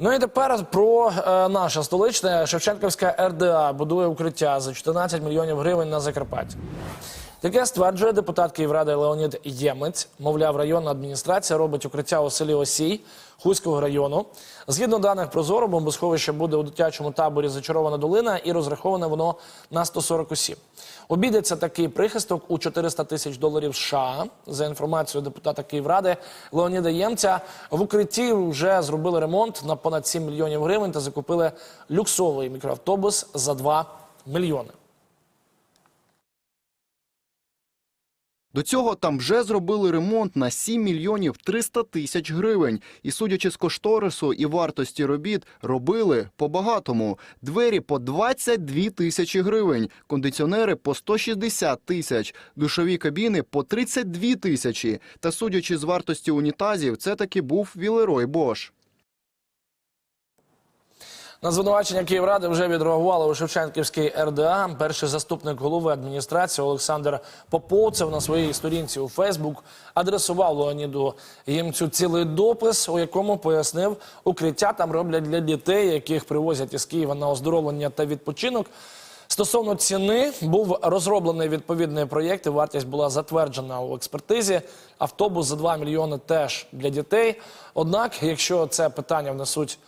Ну і тепер про е, наше столичне Шевченківська РДА будує укриття за 14 мільйонів гривень на Закарпатті. Таке стверджує депутат Київради Леонід Ємець. Мовляв, районна адміністрація робить укриття у селі Осій Хуського району. Згідно даних Прозоро, бомбосховище буде у дитячому таборі Зачарована долина і розраховане воно на 140 осіб. Обійдеться такий прихисток у 400 тисяч доларів США. За інформацією депутата Київради Леоніда Ємця, в укритті вже зробили ремонт на понад 7 мільйонів гривень та закупили люксовий мікроавтобус за 2 мільйони. До цього там вже зробили ремонт на 7 мільйонів 300 тисяч гривень. І судячи з кошторису і вартості робіт, робили по-багатому. Двері по 22 тисячі гривень, кондиціонери по 160 тисяч, душові кабіни по 32 тисячі. Та судячи з вартості унітазів, це таки був Вілерой Бош. На звинувачення Київради вже відреагували у Шевченківській РДА. Перший заступник голови адміністрації Олександр Поповцев на своїй сторінці у Фейсбук адресував Леоніду Ємцю цілий допис, у якому пояснив, укриття там роблять для дітей, яких привозять із Києва на оздоровлення та відпочинок. Стосовно ціни був розроблений відповідний проєкт, і вартість була затверджена у експертизі. Автобус за 2 мільйони теж для дітей. Однак, якщо це питання внесуть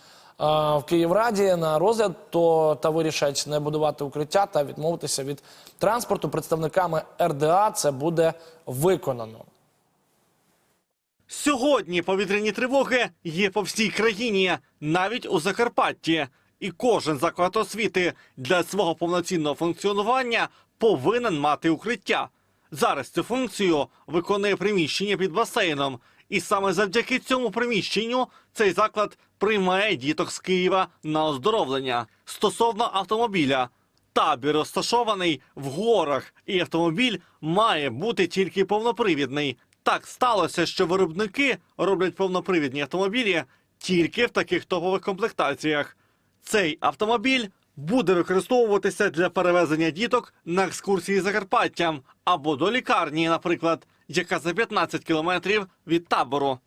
в Київраді на розгляд, то та вирішать не будувати укриття та відмовитися від транспорту представниками РДА. Це буде виконано. Сьогодні повітряні тривоги є по всій країні, навіть у Закарпатті. І кожен заклад освіти для свого повноцінного функціонування повинен мати укриття. Зараз цю функцію виконує приміщення під басейном. І саме завдяки цьому приміщенню цей заклад приймає діток з Києва на оздоровлення. Стосовно автомобіля, табір розташований в горах, і автомобіль має бути тільки повнопривідний. Так сталося, що виробники роблять повнопривідні автомобілі тільки в таких топових комплектаціях. Цей автомобіль буде використовуватися для перевезення діток на екскурсії Закарпаттям або до лікарні, наприклад, яка за 15 кілометрів від табору.